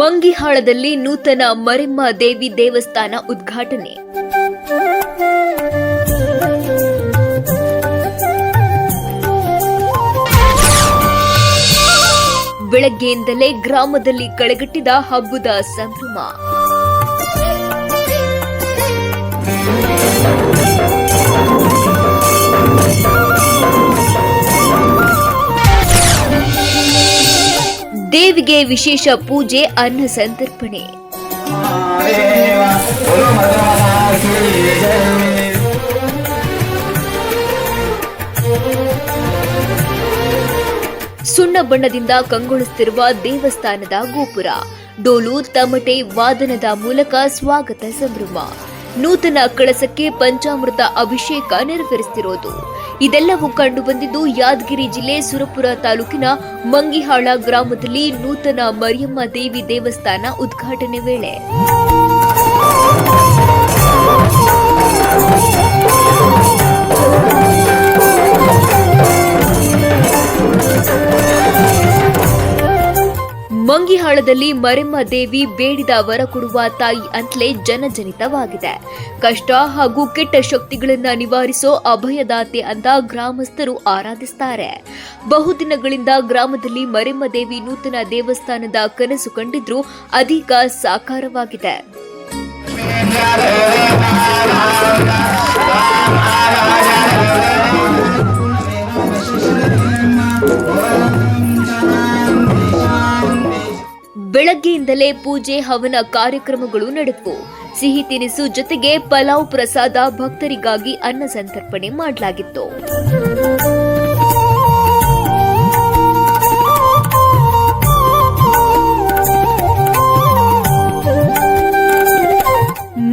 ಮಂಗಿಹಾಳದಲ್ಲಿ ನೂತನ ಮರಿಮ್ಮ ದೇವಿ ದೇವಸ್ಥಾನ ಉದ್ಘಾಟನೆ. ಬೆಳಗ್ಗೆಯಿಂದಲೇ ಗ್ರಾಮದಲ್ಲಿ ಕಳೆಗಟ್ಟಿದ ಹಬ್ಬದ ಸಂಭ್ರಮ. ದೇವಿಗೆ ವಿಶೇಷ ಪೂಜೆ, ಅನ್ನ ಸಂತರ್ಪಣೆ. ಸುಣ್ಣ ಬಣ್ಣದಿಂದ ಕಂಗೊಳಿಸುತ್ತಿರುವ ದೇವಸ್ಥಾನದ ಗೋಪುರ. ಡೋಲು, ತಮಟೆ, ವಾದನದ ಮೂಲಕ ಸ್ವಾಗತ ಸಂಭ್ರಮ. ನೂತನ ಕಳಸಕ್ಕೆ ಪಂಚಾಮೃತ ಅಭಿಷೇಕ ನೆರವೇರಿಸುತ್ತಿರುವುದು ಇದೆಲ್ಲವೂ ಕಂಡು ಬಂದಿದ್ದು ಯಾದಗಿರಿ ಜಿಲ್ಲೆ ಸುರಪುರ ತಾಲೂಕಿನ ಮಂಗಿಹಾಳ ಗ್ರಾಮದಲ್ಲಿ ನೂತನ ಮರಿಯಮ್ಮ ದೇವಿ ದೇವಸ್ಥಾನ ಉದ್ಘಾಟನೆ ವೇಳೆ. ಮಂಗಿಹಾಳದಲ್ಲಿ ಮರೆಮ್ಮ ದೇವಿ ಬೇಡಿದ ವರ ಕೊಡುವ ತಾಯಿ ಅಂತಲೇ ಜನಜನಿತವಾಗಿದೆ. ಕಷ್ಟ ಹಾಗೂ ಕೆಟ್ಟ ಶಕ್ತಿಗಳನ್ನ ನಿವಾರಿಸೋ ಅಭಯದಾತೆ ಅಂತ ಗ್ರಾಮಸ್ಥರು ಆರಾಧಿಸ್ತಾರೆ. ಬಹುದಿನಗಳಿಂದ ಗ್ರಾಮದಲ್ಲಿ ಮರೆಮ್ಮ ದೇವಿ ನೂತನ ದೇವಸ್ಥಾನದ ಕನಸು ಕಂಡಿದ್ರೂ ಅದೀಗ ಸಾಕಾರವಾಗಿದೆ. ಬೆಳಗ್ಗೆಯಿಂದಲೇ ಪೂಜೆ ಹವನ ಕಾರ್ಯಕ್ರಮಗಳು ನಡೆದವು. ಸಿಹಿ ತಿನಿಸು ಜೊತೆಗೆ ಪಲಾವ್ ಪ್ರಸಾದ ಭಕ್ತರಿಗಾಗಿ ಅನ್ನ ಸಂತರ್ಪಣೆ ಮಾಡಲಾಗಿತ್ತು.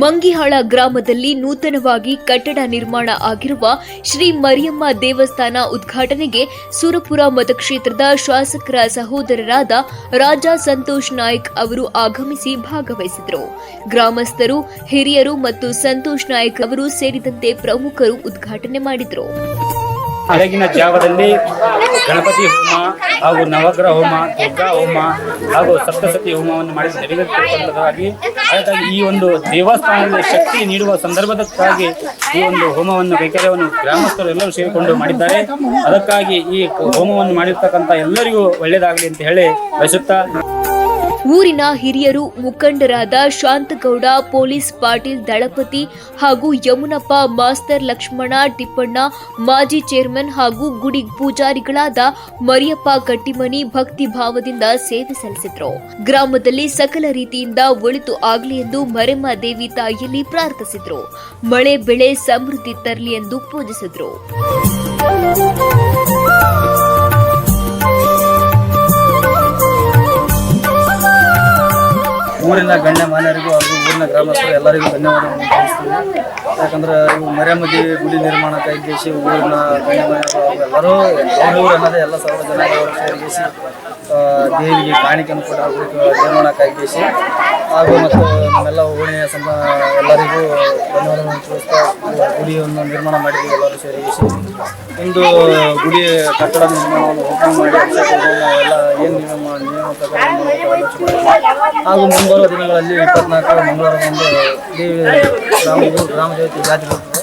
ಮಂಗಿಹಾಳ ಗ್ರಾಮದಲ್ಲಿ ನೂತನವಾಗಿ ಕಟ್ಟಡ ನಿರ್ಮಾಣ ಆಗಿರುವ ಶ್ರೀ ಮರಿಯಮ್ಮ ದೇವಸ್ಥಾನ ಉದ್ಘಾಟನೆಗೆ ಸುರಪುರ ಮತಕ್ಷೇತ್ರದ ಶಾಸಕರ ಸಹೋದರರಾದ ರಾಜಾ ಸಂತೋಷ್ ನಾಯ್ಕ್ ಅವರು ಆಗಮಿಸಿ ಭಾಗವಹಿಸಿದರು. ಗ್ರಾಮಸ್ಥರು, ಹಿರಿಯರು ಮತ್ತು ಸಂತೋಷ್ ನಾಯ್ಕ್ ಅವರು ಸೇರಿದಂತೆ ಪ್ರಮುಖರು ಉದ್ಘಾಟನೆ ಮಾಡಿದರು. ಬೆಳಗಿನ ಜಾವದಲ್ಲಿ ಗಣಪತಿ ಹೋಮ ಹಾಗೂ ನವಗ್ರಹ ಹೋಮ, ದುರ್ಗಾ ಹೋಮ ಹಾಗೂ ಸಪ್ತಸತಿ ಹೋಮವನ್ನು ಮಾಡಿ ನೆರವೇರಿಸುವುದಕ್ಕಾಗಿ ಹಾಗಾಗಿ ಈ ಒಂದು ದೇವಸ್ಥಾನದ ಶಕ್ತಿ ನೀಡುವ ಸಂದರ್ಭದಕ್ಕಾಗಿ ಈ ಒಂದು ಹೋಮವನ್ನು, ಕೈಕರ್ಯವನ್ನು ಗ್ರಾಮಸ್ಥರು ಎಲ್ಲರೂ ಸೇರಿಕೊಂಡು ಮಾಡಿದ್ದಾರೆ. ಅದಕ್ಕಾಗಿ ಈ ಹೋಮವನ್ನು ಮಾಡಿರ್ತಕ್ಕಂಥ ಎಲ್ಲರಿಗೂ ಒಳ್ಳೆಯದಾಗಲಿ ಅಂತ ಹೇಳಿ ಬಯಸುತ್ತಾ ಊರಿನ ಹಿರಿಯರು ಮುಖಂಡರಾದ ಶಾಂತಗೌಡ, ಪೊಲೀಸ್ ಪಾಟೀಲ್ ದಳಪತಿ ಹಾಗೂ ಯಮುನಪ್ಪ, ಮಾಸ್ತರ್ ಲಕ್ಷ್ಮಣ, ಟಿಪ್ಪಣ್ಣ, ಮಾಜಿ ಚೇರ್ಮನ್ ಹಾಗೂ ಗುಡಿ ಪೂಜಾರಿಗಳಾದ ಮರಿಯಪ್ಪ ಕಟ್ಟಿಮನಿ ಭಕ್ತಿ ಭಾವದಿಂದ ಸೇವೆ ಸಲ್ಲಿಸಿದ್ರು. ಗ್ರಾಮದಲ್ಲಿ ಸಕಲ ರೀತಿಯಿಂದ ಒಳಿತು ಆಗಲಿ ಎಂದು ಮರೆಮ್ಮ ದೇವಿ ತಾಯಿಯಲ್ಲಿ ಪ್ರಾರ್ಥಿಸಿದ್ರು. ಮಳೆ, ಬೆಳೆ ಸಮೃದ್ಧಿ ತರಲಿ ಎಂದು ಪೂಜಿಸಿದ್ರು. ಊರಿನ ಗಣ್ಯ ಮಾನ್ಯರಿಗೂ ಹಾಗೂ ಊರಿನ ಗ್ರಾಮಸ್ಥರು ಎಲ್ಲರಿಗೂ ಧನ್ಯವಾದಗಳನ್ನು ತಿಳಿಸ್ತೀವಿ ಯಾಕಂದ್ರೆ ಇವು ಮರಿಯಮ್ಮ ದೇವಿ ಗುಡಿ ನಿರ್ಮಾಣ ಉದ್ದೇಶಿ ಊರಿನ ಗಣ್ಯ ಮಾನ್ಯರು ಎಲ್ಲರೂ ಅವ್ರವ್ರು ಅನ್ನೋದೇ ಎಲ್ಲ ಸರ್ವ ಜನಾಂಗದವರು ಸೇರಿಸಿ ಆ, ದೇವಿಗೆ ಕಾಣಿಕೆಯನ್ನು ಕೂಡ ನಿರ್ಮಾಣ ಉದ್ದೇಶಿ ಹಾಗೂ ಮತ್ತು ನಮ್ಮೆಲ್ಲ ಓಣಿಯ ಸಮ ಎಲ್ಲರಿಗೂ ಧನ್ಯವಾದಗಳನ್ನು ತಿಳಿಸ್ತಾ ಗುಡಿಯನ್ನು ನಿರ್ಮಾಣ ಮಾಡಿದ್ವಿ ಎಲ್ಲರೂ ಸೇರಿಸಿ ಇಂದು ಗುಡಿ ಕಟ್ಟಡ ನಿರ್ಮಾಣವನ್ನು ಓಪನ್ ಮಾಡಿ ಎಲ್ಲ ಏನು ಹಾಗೂ ಮುಂಬರುವ ದಿನಗಳಲ್ಲಿ ಇಪ್ಪತ್ನಾಲ್ಕು ಮಂಗಳವಾರದಂದು ದೇವಿ ಗ್ರಾಮ ಇದು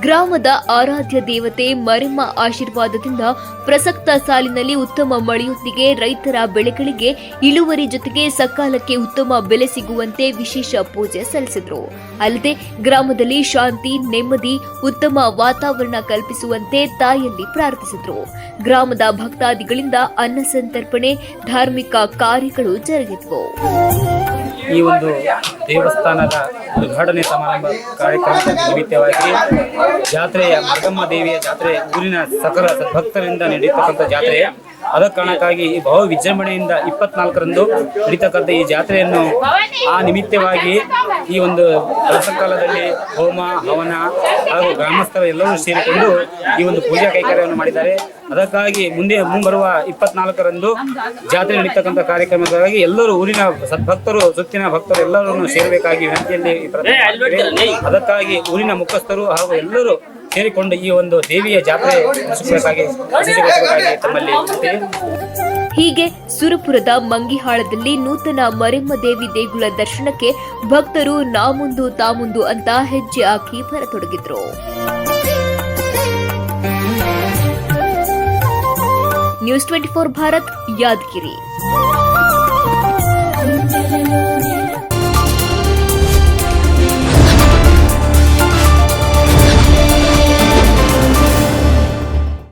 ಗ್ರಾಮದ ಆರಾಧ್ಯ ದೇವತೆ ಮರಿಮ್ಮ ಆಶೀರ್ವಾದದಿಂದ ಪ್ರಸಕ್ತ ಸಾಲಿನಲ್ಲಿ ಉತ್ತಮ ಮಳೆಯೊಂದಿಗೆ ರೈತರ ಬೆಳೆಗಳಿಗೆ ಇಳುವರಿ ಜೊತೆಗೆ ಸಕಾಲಕ್ಕೆ ಉತ್ತಮ ಬೆಲೆ ಸಿಗುವಂತೆ ವಿಶೇಷ ಪೂಜೆ ಸಲ್ಲಿಸಿದ್ರು. ಅಲ್ಲದೆ ಗ್ರಾಮದಲ್ಲಿ ಶಾಂತಿ, ನೆಮ್ಮದಿ, ಉತ್ತಮ ವಾತಾವರಣ ಕಲ್ಪಿಸುವಂತೆ ತಾಯಿಯಲ್ಲಿ ಪ್ರಾರ್ಥಿಸಿದ್ರು. ಗ್ರಾಮದ ಭಕ್ತಾದಿಗಳಿಂದ ಅನ್ನ ಸಂತರ್ಪಣೆ, ಧಾರ್ಮಿಕ ಕಾರ್ಯಗಳು ಜರುಗಿದ್ವು. ಈ ಒಂದು ದೇವಸ್ಥಾನದ ಉದ್ಘಾಟನೆ ಸಮಾರಂಭ ಕಾರ್ಯಕ್ರಮದ ನಿಮಿತ್ತವಾಗಿ ಜಾತ್ರೆಯ ಮರ್ಗಮ್ಮ ದೇವಿಯ ಜಾತ್ರೆ ಊರಿನ ಸಕಲ ಭಕ್ತರಿಂದ ನಡೆಯತಕ್ಕಂಥ ಜಾತ್ರೆ ಅದ ಕಾರಣಕ್ಕಾಗಿ ಬಹು ವಿಜೃಂಭಣೆಯಿಂದ ಇಪ್ಪತ್ನಾಲ್ಕರಂದು ನಡೀತಕ್ಕಂಥ ಈ ಜಾತ್ರೆಯನ್ನು ಆ ನಿಮಿತ್ತವಾಗಿ ಈ ಒಂದು ಕಾಲದಲ್ಲಿ ಹೋಮ, ಹವನ ಹಾಗೂ ಗ್ರಾಮಸ್ಥರು ಎಲ್ಲರೂ ಸೇರಿಕೊಂಡು ಈ ಒಂದು ಪೂಜಾ ಕೈಕಾರ್ಯವನ್ನು ಮಾಡಿದ್ದಾರೆ ಅದಕ್ಕಾಗಿ ಮುಂದೆ ಮುಂಬರುವ ಇಪ್ಪತ್ನಾಲ್ಕರಂದು ಜಾತ್ರೆ ನಡೀತಕ್ಕಂಥ ಕಾರ್ಯಕ್ರಮಕ್ಕಾಗಿ ಎಲ್ಲರೂ ಊರಿನ ಸದ್ಭಕ್ತರು, ಸುತ್ತಿನ ಭಕ್ತರು ಎಲ್ಲರನ್ನು ಸೇರಬೇಕಾಗಿ ವಿನಂತಿಯಲ್ಲಿ. ಅದಕ್ಕಾಗಿ ಊರಿನ ಮುಖಸ್ಥರು ಹಾಗೂ ಎಲ್ಲರೂ ಸೇರಿಕೊಂಡು ಈ ಒಂದು ದೇವಿಯ ಜಾತ್ರೆ. ಹೀಗೆ ಸುರಪುರದ ಮಂಗಿಹಾಳದಲ್ಲಿ ನೂತನ ಮರೆಮ್ಮ ದೇವಿ ದೇಗುಲ ದರ್ಶನಕ್ಕೆ ಭಕ್ತರು ನಾ ಮುಂದು ತಾ ಮುಂದು ಅಂತ ಹೆಜ್ಜೆ ಹಾಕಿ ಬರತೊಡಗಿದ್ರು news twenty four Bharat, Yadgir